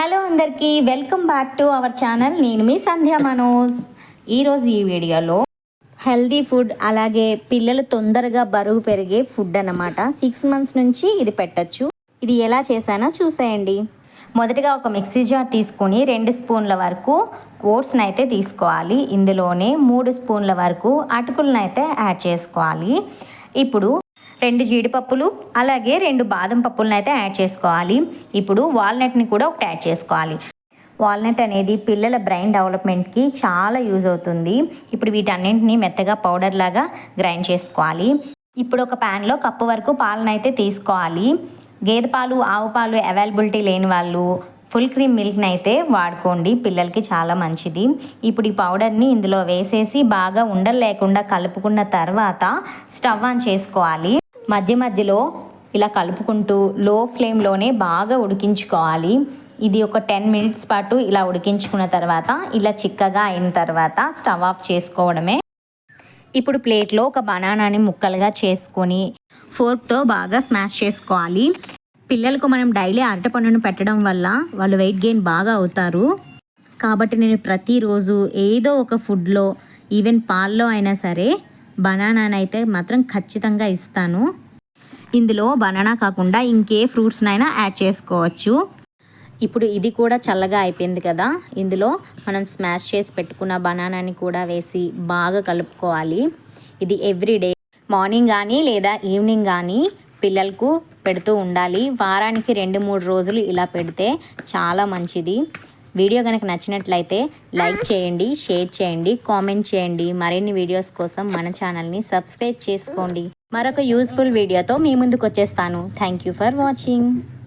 Hello అందరికీ welcome back to our channel. నేను మీ సంధ్య మనోజ్. ఈరోజు ఈ వీడియోలో హెల్దీ ఫుడ్ అలాగే పిల్లలు తొందరగా బరువు పెరిగే ఫుడ్ అన్నమాట. సిక్స్ మంత్స్ నుంచి ఇది పెట్టచ్చు. ఇది ఎలా చేశానో చూసేయండి. మొదటగా ఒక మిక్సీ జార్ తీసుకుని రెండు స్పూన్ల వరకు ఓట్స్ని అయితే తీసుకోవాలి. ఇందులోనే మూడు స్పూన్ల వరకు అటుకులను అయితే యాడ్ చేసుకోవాలి. ఇప్పుడు రెండు జీడిపప్పులు అలాగే రెండు బాదం పప్పులను అయితే యాడ్ చేసుకోవాలి. ఇప్పుడు వాల్నట్ని కూడా ఒకటి యాడ్ చేసుకోవాలి. వాల్నట్ అనేది పిల్లల బ్రెయిన్ డెవలప్మెంట్కి చాలా యూజ్ అవుతుంది. ఇప్పుడు వీటన్నింటినీ మెత్తగా పౌడర్ లాగా గ్రైండ్ చేసుకోవాలి. ఇప్పుడు ఒక ప్యాన్లో కప్పు వరకు పాలను అయితే తీసుకోవాలి. గేదె పాలు ఆవు పాలు అవైలబిలిటీ లేని వాళ్ళు ఫుల్ క్రీమ్ మిల్క్ని అయితే వాడుకోండి. పిల్లలకి చాలా మంచిది. ఇప్పుడు ఈ పౌడర్ని ఇందులో వేసేసి బాగా ఉండలు లేకుండా కలుపుకున్న తర్వాత స్టవ్ ఆన్ చేసుకోవాలి. మధ్య మధ్యలో ఇలా కలుపుకుంటూ లో ఫ్లేమ్లోనే బాగా ఉడికించుకోవాలి. ఇది ఒక టెన్ మినిట్స్ పాటు ఇలా ఉడికించుకున్న తర్వాత ఇలా చిక్కగా అయిన తర్వాత స్టవ్ ఆఫ్ చేసుకోవడమే. ఇప్పుడు ప్లేట్లో ఒక బనానాని ముక్కలుగా చేసుకొని ఫోర్క్తో బాగా స్మాష్ చేసుకోవాలి. పిల్లలకు మనం డైలీ అరటిపండును పెట్టడం వల్ల వాళ్ళు వెయిట్ గెయిన్ బాగా అవుతారు. కాబట్టి నేను ప్రతిరోజు ఏదో ఒక ఫుడ్లో ఈవెన్ పాల్లో అయినా సరే బనానానైతే మాత్రం ఖచ్చితంగా ఇస్తాను. ఇందులో బనానా కాకుండా ఇంకే ఫ్రూట్స్నైనా యాడ్ చేసుకోవచ్చు. ఇప్పుడు ఇది కూడా చల్లగా అయిపోయింది కదా. ఇందులో మనం స్మాష్ చేసి పెట్టుకున్న బనానాని కూడా వేసి బాగా కలుపుకోవాలి. ఇది ఎవ్రీడే మార్నింగ్ కానీ లేదా ఈవినింగ్ కానీ పిల్లలకు పెడుతూ ఉండాలి. వారానికి రెండు మూడు రోజులు ఇలా పెడితే చాలా మంచిది. వీడియో కనుక నచ్చినట్లయితే లైక్ చేయండి షేర్ చేయండి కామెంట్ చేయండి. మరిన్ని వీడియోస్ కోసం మన ఛానల్ని సబ్స్క్రైబ్ చేసుకోండి. మరొక యూస్ఫుల్ వీడియోతో మీ ముందుకు వచ్చేస్తాను థ్యాంక్ యూ ఫర్ వాచింగ్